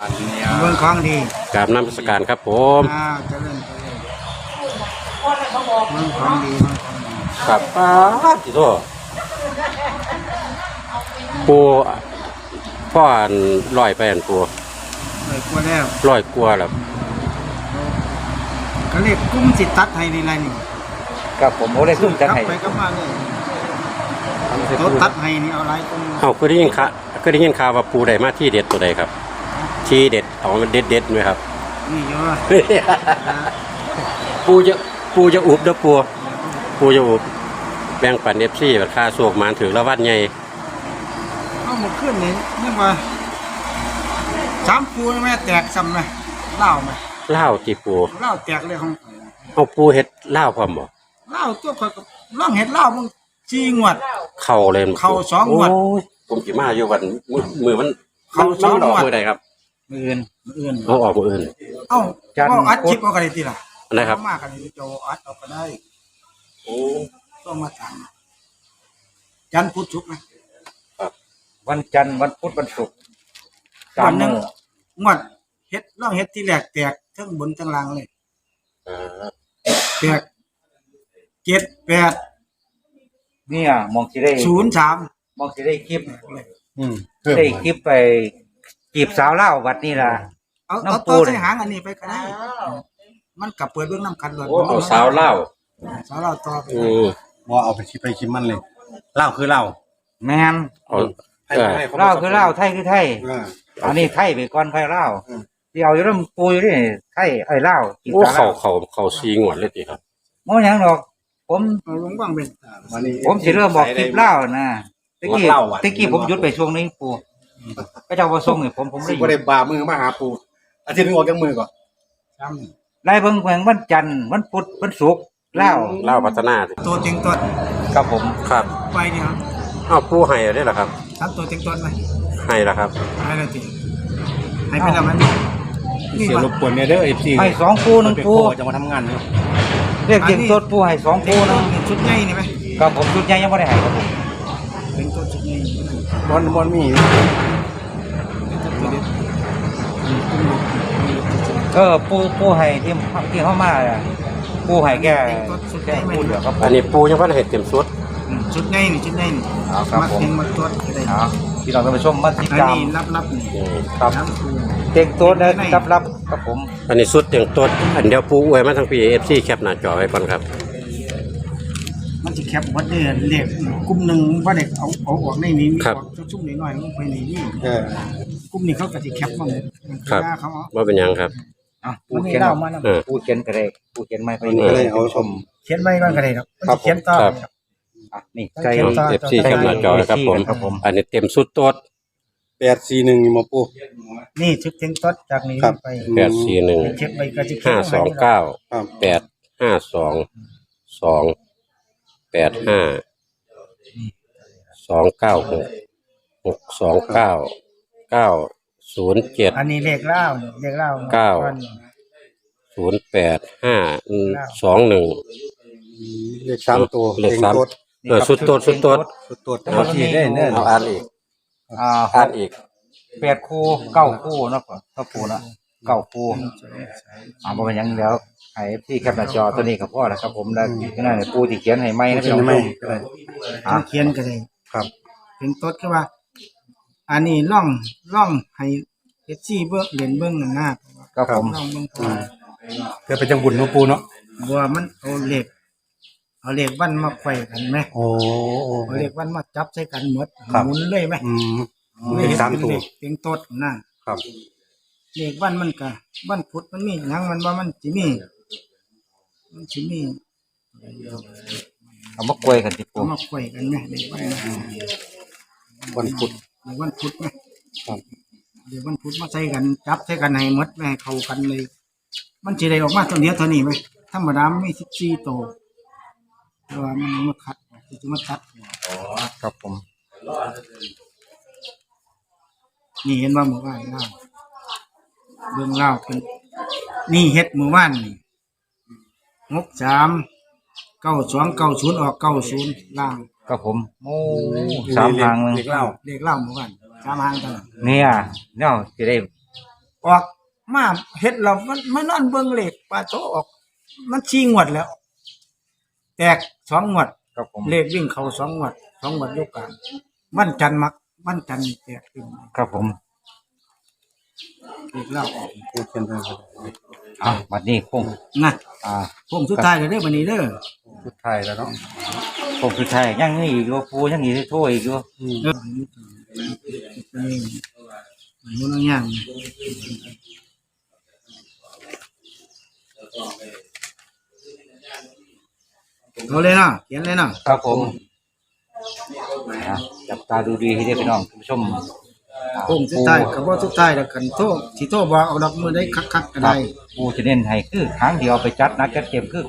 อันเนี้ยเมืองของดีกราบน้ำสการครับผมอ้าวเจริญเจริญเมืองของดีเมืองของดีครับป้าดที่โตปูพ่ออันลอยไปอันปูเลยกลัวแล้วลอยกลัวแล้วก็เรียกกุ้มสิตัดให้นี่ไรนี่ครับผมโอ้ได้ซุ่มจัดให้กลับไปกลับมาเลยตัวตัดให้นี่เอาอะไรกุ้มเอาคือได้ยินข่าวคือได้ยินข่าวว่าปูได้มาที่เด็ดตัวใดครับ ที่เด็ดเอาเด็ดเด็ดๆไหมครับ นี่เยอะปูจะปูจะอุบเด้อปูปูจะอุบแบ่งปันเอฟซีแบบค่าสวกหมานถือละวันใหญ่เอาหมดขึ้นนี่นี่ว่าสามปูแม่แตกซ้ำไหมเล่าไหมเล่าวตีปูเล่าแตกเลยของเอาปูเฮ็ดเล่าวพร้อมบ่เล่าตัวเขาก็ล่องเห็ดเล่ามึงจีงวด เข่าเลยมั้ยเข้าสองงวดโยผมสิมาอยู่วันมือมือมันเข้าสองมันดอกงวดมือใดครับ มืออื่นอื่นเอาออกมืออื่น เอ้าจันทร์ เอาอัดคลิปเอากันเลยทีละนะครับ เอามากกันเลยจะเอาอัดเอาก็ได้ โอ้ต้องมาถามจันทร์พุธศุกร์นะ วันจันทร์วันพุธวันศุกร์สาวัมนหนึ่ง มื้องวดเฮ็ดล่องเฮ็ดที่แรกแตกทั้งบนทั้งล่างเลยเอ่อแตกเจ็ดแปดเนี่ยมองสิได้ศูนย์สามมองสิได้คลิป อืมได้คลิปไป จีบสาวเล่าววัดนี่ล่ะ เอาน้ำเอาปูตัวเลย ใส่หางอันนี้ไปก็ได้ มันกลับเปิดเบื้องน้ำคันเลยโอ้เอาสาวเล่าวสาวเราต่อไปอืมว่าเอาไปคิดไปคิดมันเลยเหล้าคือเหล้าแมนเอาให้เออให้ขเล่าวคือเล่าวไทยคือไทย อ่า อันนี้ไทยไปก่อนไทยเล่าวอืมที่เอาอยู่เรื่องปูอยู่นี่ไทยไอ้เล่าวจีบโอ้สาวเขาเล่าวเขาเขาซีงวดเลยติครับ โม่หยังดอก ผม เอาลงบ้างเป็นวันนี้ ผมสิเริ่มบอกคลิปเล่าวนะตะกี้เล่าว่ะตะกี้ผมหยุดไปช่วงนี้ปู ก็จะเอามาส่งให้ผมผมสิได้บ่ได้บามือมาหาปูอาทิตย์หนึงออกจากมือก่อนจำไล่เบิ่งแขวงวันจันทร์วันพุธวันศุกร์เล่าวเล่าวพัฒนาติตัวเต็งตัวครับผมครับไปเนี่ยครับเอาปูให้ได้เหรอครับทำตัวเต็งตัวไหมให้แล้วครับ ให้เลยทีให้ไปแล้วมันนี่เสียมันรบกวนเนี่ยเด้อ FC ให้สองคู่หนึ่งเป็นคู่พ่อจะมาทำงานอยู่เรียกเด็กตัวปูให้สองคู่หนึงชุดใหญ่นี่ไหมครับผมชุดใหญ่ยังไม่ได้ให้ครับผม เต็งตัวชุดใหญ่บอลบอลมีเออปูปูให้ที่ที่เข้ามาอะปูให้แกแกพูดเดี๋ยวครับผอัมนนี้ปูยังพันเห็ดเต็มสุดชุดใหญ่นี่ชุดใหญ่นี่เอาครับมาผมเต็งมาตัวก็ได้เอาพี่น้องท่านผู้ชมมาติดอันตามนี้รับรับนี่อืมครับน้ำปูเต็งตัวได้รับรับครับผมอันนี้สุดเตียงต้นอันเดียวปูอวยมาทั้งปีเอฟซีแคปหน้าจอไว้ก่อนครับ มันจะแคบวัดเดือนเรียกกลุ่มหนึ่งว่าเด็กเอาเอาออกในนี้มีครับออกชุ่มๆหน่อยๆลงไปในนี่เออกลุ่มนี้เขาก็จะแคปมั่งครับหน้าเขาเอาว่าเป็นหยังครับอะปูมันเขียนเล่ามานะเออปูเขียนก็ได้ปูเขียนไม่ไปก็เลยเอาชม เขียนไว้ก่อนก็ได้ครับมันครับจะเขียนต่อครับอะนี่ใจใจต่อเอฟซีแคปหน้าจอนะครับผมครับผม อันนี้เต็มสุดโต๊ด841นี่มาปูนี่ชุดเต็งต้นจากนี้ครับไปแปดสี่หนึ่งเช็คไปก็จะเขียห้านสองเก้าครับแปดห้าสองสอง แปดห้าสองเก้าหกหกสองเก้าเก้าศูนย์เจ็ด อันนี้เลขเล่าเนี่ยเลขเล่าเก้าศูนย์แปดห้าสองหนึ่ง เลขสามตัวเลขสามตัวเออสุดโต๊ดสุดโต๊ด สุดตัวเอาที่ได้เน้อเอาอ่านอีกอ่าอ่านอีก แปดคู่เก้าคู่เนาะก็ปูนะเก้าคู่อ่าบ่เป็นหยังแล้ว ให้ที่แคปหน้าจอตัวนี้กับพ่อแล้วครับ ผมแล้วที่นั่นเนี่ยปูที่เขียนให้ไม่นะพี่ใช่น้องไหมต้องเขียนก็ได้ครับเต็งต้นคือว่า อันนี้ล่องล่องให้เอฟซีเบิ้งเรียนเบิ้งหน้าครับผมล่องเบิ้งอืมเพื่อเป็นจังบุญเนาะปูเนาะบัวมันเอาเหล็กเอาเหล็กวันมาไขว้กันไหมโอ้โอ้เอาเหล็กวันมาจับใส่กันหมดครับหมุนเลยไหมอืมเลเลขสามตัวเต็งต้นน่ะครับเหล็กวันมันก็วันพุธมันมีหยังมันว่ามันสิมี มันสิมีเอามากล้วยกันที่ปูเอามาไขว้กันไหมเหล็กวันน่ะวันพุธเหล็กวันพุธไหมครับเดี๋ยววันพุธมาใส่กันจับใส่กันให้หมดไม่ให้เข้ากันเลย มันจะได้ออกมาตัวเดียวเท่านี้ไหมธรรมดามันมีสิบสี่ตัวแต่ว่ามันมาคัดจะมาคัดครับผมนี่เห็นว่าหมู่บ้านเล่าเบื้องเล่าเป็นนี่เฮ็ดหมู่บ้านนี่ งกสามเก้าสองเก้าศูนย์ออกเก้าศูนย์ล่างครับผม โอ้สามทางหนึงเลขเล่าเลขเล่าหมู่บ้านสามหางเท่านั้นเนี่ยเนี่ยจะได้ออกมาเฮ็ดเรามันมันนอนเบิ่งเลขปลาโตออก มันชี้งวดแล้ว แตกสองงวด ครับผมเลขวิ่งเข้าสองงวดสองงวดยกกันมันจันทร์มักมันจันทร์แตกขึ้น ครับผม เลขเล่าออกปูเขียนไปครับอะบัดนี้คงนะอ่าพงสุดท้ายเลยเด้อบัดนี้เด้อสุดท้ายแล้วเนาะคงคือไทยยังนี่อีกอยู่ปูยังอีกโทษอีกอยู่เออนี่มันมันย่างเอาเลยเนาะเขียนเลยเนาะครับผมอะจับตาดูดีให้ได้พี่น้องท่านผู้ชม อ่าพงสุดท้ายกับว่าสุดท้ายแล้วกันโทษที่โทษบอกเอาดอกมือได้คักๆก็ครัได้บปูจะเน้นให้คือครั้งเดียวไปจัดนักจัดเต็มคือ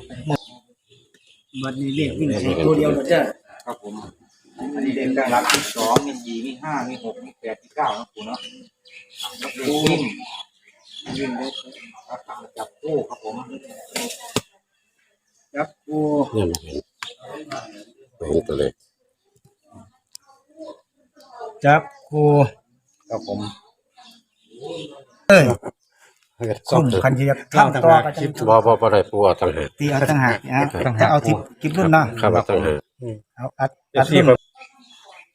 บัดนี้เลขวิ่งใส่ตัวเดียวหมดจ้ะครับผมอันนี้เด็กกลางรับมีสองมีสี่มีห้ามีหกมีแปดมีเก้านะปูเนาะครับเด็กวิ่งวิ่งได้ครับจับตู้ครับผมจับกูเนี่ยมันเห็นไม่เห็นตัวเลขจับกู ครับผมเอ้ยสอคุบณตัวคันที่จะทำต่อก็จะบ่บ่บ่ได้ปูเอาต่างหากตีเอาตั้งหากนะจะเอาทิปกิบรุ่นเนาะครับเอาต่างหากเอาอัดอัดรุ่น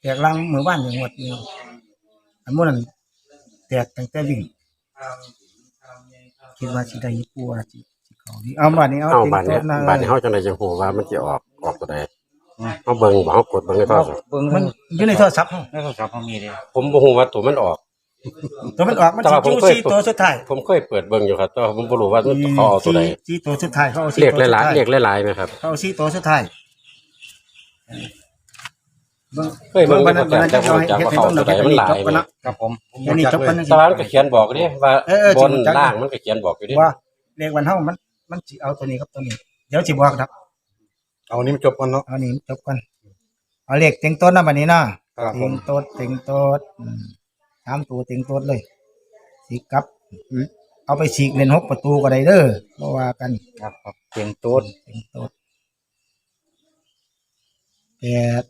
แตกลังมือบ้านอย่างหมดนี่อันนู้นนั่นแตกตั้งแต่วิ่งคิดว่าสิได้ญี่ปุ่นว่าสิสิเขาดีเอาบ้านนี้เอาเอาติงบาดโต๊ะเนี้นะบาดนี้เฮาจังได๋จะฮู้ว่ามันสิออกออกตัวใด เฮาเบิ่งบ่เฮากดเบิ่งในโทรศัพท์เบิ้งมันอยู่ในโทรศัพท์เฮาในโทรศัพท์เขามีเลยผมบ่ฮู้ว่าตัวมันออก ตัวมันออกมันแต่สิว่าผมจูเคยสี่ตัวสุดท้ายผมเคยเปิดเบิ่งอยู่ครับแต่ว่าผมบ่รู้ว่ามันเขาเอาตัวใดสี่สี่ตัวสุดท้ายเขาเอาสี่เรียกตัวหลายสุดๆเรียกหลายๆไหมครับ เขาเอาสี่ตัวสุดท้ายเบิ่งเคยเบิ่งบันนั้นบันนั้นแต่จะบ่เอารู้ให้จักเฮ็ดว่าให้เขาต้นตัวเนาะใดเฮ็ดมันหลายให้จบกันเนาะอันนี้จบกันนะตารางก็เขียนบอกดิว่าเออเออบนจริงจังล่างมันก็เขียนบอกอยู่ดิว่าเลขวันเฮามันมันสิเอาตัวนี้กับตัวนี้ เดี๋ยวสิบอกครับ เอานี้มันจบกันเนาะ เอานี่จบกันเอาเลขเต็งต้นนะบัดนี้เนาะครับผเต็มงต้นเต็งต้นอืมสามตัวเต็งต้นเลยสีกลับเอาไปฉีกเล่นหกประตูก็ได้เด้อบ่ว่ากันครับครับเสียงโต๊ดเต็งต้นแปด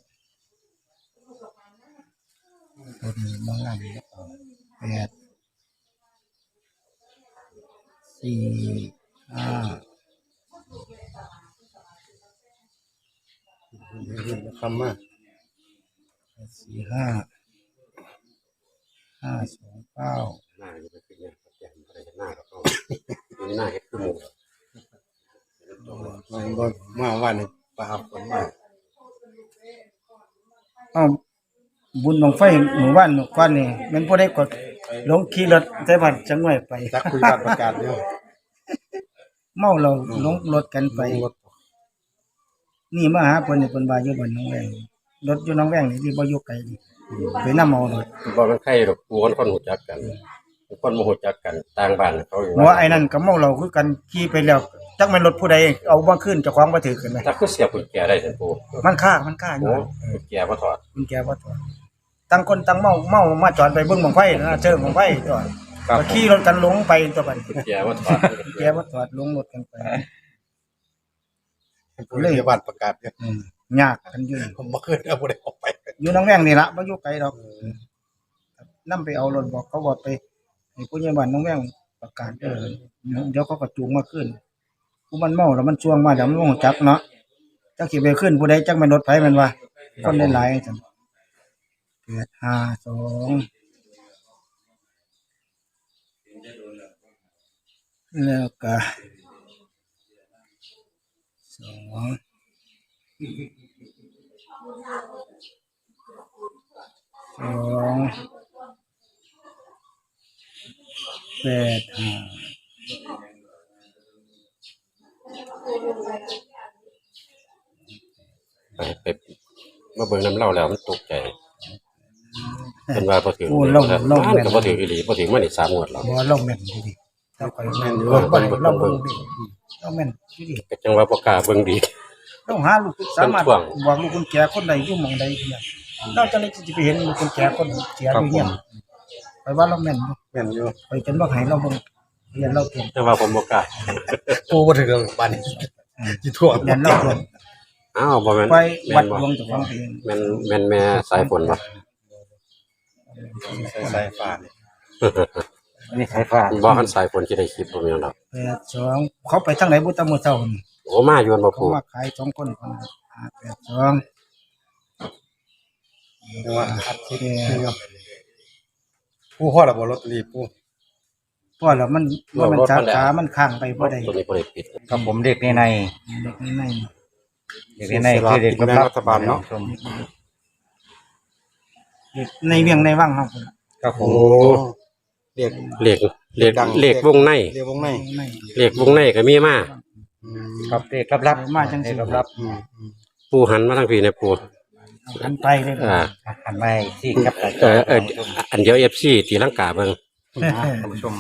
ตัวนี้มองงานดีแล้วแปดสี่ห้า คำมากสี่ห้าห้าสองเก้าหน้าอยู่ไปขึ้นเนี่ยแจ่มอะไรกันหน้ากับเข้าหน้าเฮ็ดคือหมูมันก็มาวันปลาฝนมาเอ้าบุญบังไฟหมู่บ้านหมู่ก้อนนี่มันพอได้กดลงขี่รถแต่บ้านจังไว้ไปจักคุยกันประกาศเนี่ยเมาเราลงรถกันไปรถ นี่มาหาเพิ่นนี่เพิ่นว่าอยู่บ้านหน้องแวงรถอยู่หน้องแวงนี่ที่บ่อยู่ไกลนี่ไปนำเอารถบ่มันใครหรอกกูคนคนหูจักกันคนบ่หูจักกันต่างบ้านเขาอยู่หัวไอ้นั่นก็เมาเราคือกันขี่ไปแล้วจักแม่นรถผู้ใดเอาบ่ขึ้นเจ้าของบ่ถือกันไหมจักคือเสียบกุญแจได้ซั่นปูมันค่ามันค่าอยู่โอ้กุญแจบ่ถอดคุณแกบ่ถอนตั้งคนตั้งเมาเมามาจอดไปเบิ่งบังไฟนะเชิงบังไฟจอดครับก็ขี่รถกันหลงไปตัวบัดกุญแจบ่ถอดแกบ่ถอดลงรถกันไป เลยบัตรประกาศเนี่ยอืมยากกันอยู่ผมบ่เคยเอาผู้ใดออกไปอยู่หน้องแวงนี่ละบ่อยู่ไกลดอกนํไปเอารถบอกเขาบอกไปให้ผู้ใหญ่บ้านหน้องแวงประกาศเออเดี๋ยวเขาก็จูงมาขึ้นผู้มันเมาแล้วมันช่วงมาเดี๋ยวมันบ่รู้จักเนาะจักสิไปขึ้นผู้ใดจักแม่นรถไผแม่นว่าคนหลายๆจังแปดห้าสองแล้วก็ สองสองแปดห้าไปไปมาเบิ่งน้ำเล่าแล้วมันตกใจเป็นว่าบ่ถือโอ้เราเรามันก็บ่ถืออีหลีบ่ถือมานี่3งวดแล้ว บ่เราแม่นดีดีเราไปแม่นเราไปเราเบิ่งดี เราแม่นดีดีก็จังว่าบ่กล้าเบิ่งดี ต้องหาลูกสามารถเป็นช่วง บอกลูกคนแก่คนใดอยู่หม่องใดเนี่ยเราจะเลยจะไปเห็นลูกคนแก่คนเสียอยู่เนี่ยไปว่าเราแม่นอยู่แม่นอยู่ไปจนว่าให้เราเบิ่งเรียนเราเก่งจังว่าผมบ่กล้าปูบ่ถึงบ้านนี้ที่ทั่วเรียนเราเก่งอ้าวบ่แม่นไปแม่วัดนบ่ดวงเจ้าของเองแม่นแม่นแม่สายฝนบ่ใส่สายฟ้านี่ไปอันนี้สายฟ้าบ่คันสายฝนสิได้คลิปบ่มีหยังดอก แปดสองเขาไปทางไหนบุตรมือเจ้านี่โอ้มาอยู่บ่เขาปูมาขายสองคนคนละห้าแปดสองแต่ว่าอัดคลิปนี่ครับผู้พ่อระบบลอตเตอรี่ผู้เพราะแล้วมันว่ามันสาขามันข้างไปบ่ได้ตัวนี้บ่ได้ปิด ครับผมเด็กในในเด็กในเด็กในในคือเด็กแบ่งรัฐบาลเนาะชมเด็กในเวียงในว่างเฮาพุ่นล่ะครับผโอ้มเรียกเลข เลขดัง เลขวงในเรียกวงในในเลขวงในก็มีมาอืมครับเด็กรับรับมาจังสิเด็กรับรับอืมอืมปูหันมาทางพี่เนี่ยปูหันไปเลยอ่าหันมาที่กับเออเอออันเดียว FC ตีลังกาเบิ่งท่านผู้ชม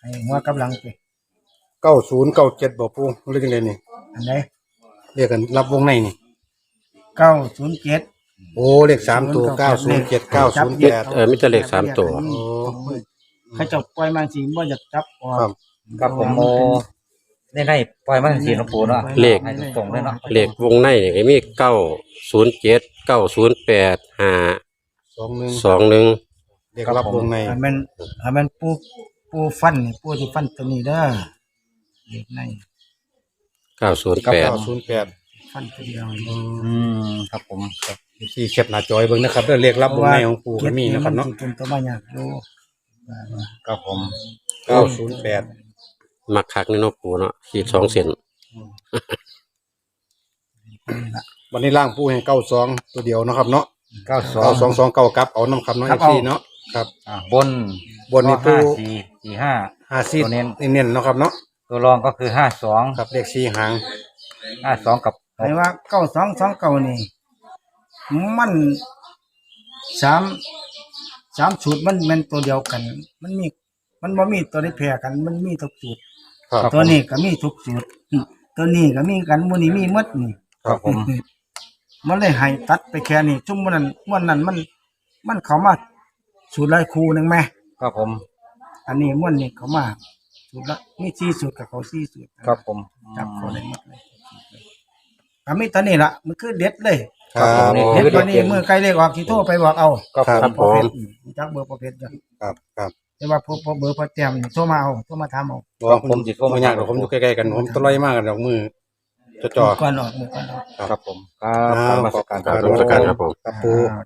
ให้หัวกำลังไปเก้าศูนย์เก้าเจ็ดบอกปูเรื่องยังไงนี่อันไหนเรียกกันรับวงในนี่เก้าศูนย์เจ็ด โอ้เลขสามตัวเก้าศูนย์เจ็ดเก้าศูนย์แปด เออมีแต่เลขสามตัว โอ้ เขาเจะปล่อยมาสิบ่อยากจับออก ครับครับผมโมในในปล่อยมาทันทีหลวงปู่เนาะเลข ให้ตรงๆเลยเนาะเลขวงในนี่ก็มีเก้าศูนย์เจ็ดเก้าศูนย์แปดห้าสองหนึ่งสองหนึ่งเรียกรับวงในให้มันให้มันปูปูฟันนี่ปูที่ฟันตัวนี้เด้อเด็กในเก้าศูนย์แปดเก้าศูนย์แปดฟันตัวเดียวอืมอืมครับผม ที่เข็บหน้าจอยเบิ่งนะครับเรื่องเรียกรับวงในของปูก็มีนะครับเนาะมัเป็นตัวมาอยากดูครับผมเก้าศูนย์แปดมักคักนี่เนาะปูเนาะขีดสองเส้นวันนี้ล่างปูให้เก้าสองตัวเดียวเนาะครับเนาะเก้าสอเก้างสองสองเก้ากับเอาน้ำคำน้อยซีเนาะครับอ่าบนบนนี้ปูก็ห้าสี่สี่ห้า ห้าซีตัวเน้น เน้นๆเนาะครับเนาะตัวรองก็คือห้าสองครับเลขสี่หางห้าสองกับหไอ้กว่าเก้าสองสองเก้านี่ มันสามสามสูตรมันมันตัวเดียวกัน มันมี มันบ่มีตัวได้แพร่กัน มันมีทุกสูตรครับ ตัวนี้ก็มีทุกสูตรอืมตัวนี้ก็มีกันมื้อนี้มีหมดนี่ ครับผม มันเลยให้ตัดไปแค่นี้ชุมมันนั้นมันนั้นมัน มันเข้ามาสูตรหลายคู่หนึงแหม่ครับผม อันนี้มันนี่เข้ามาสูตรละมีสี่สูตรกับเขาสี่สูตรครับผม จับเขาได้หมดเลยก็มีตัวนี้ล่ะมันคือเด็ดเลย ครับเด็ดตัวนี้เมื่อใกล้เลขออกที่โทรไปบอกเอาครับครับผประเภมทอืมจักเบอร์ประเภทจ้ะครับครับแต่ว่าพอพอเบอร์พอแต้มนี่โทรมาเอาโทรมาถามเอาบอกผมจิตผมอยากเดี๋ยวผมอยู่ใกล้ๆกันผมตะไลมากกันดอกมือจ่อก่อนออกมือก่อนออกครับผมครัๆบอ้าวมาขสอบการครับ นมัสการครับผมครับปู อ่า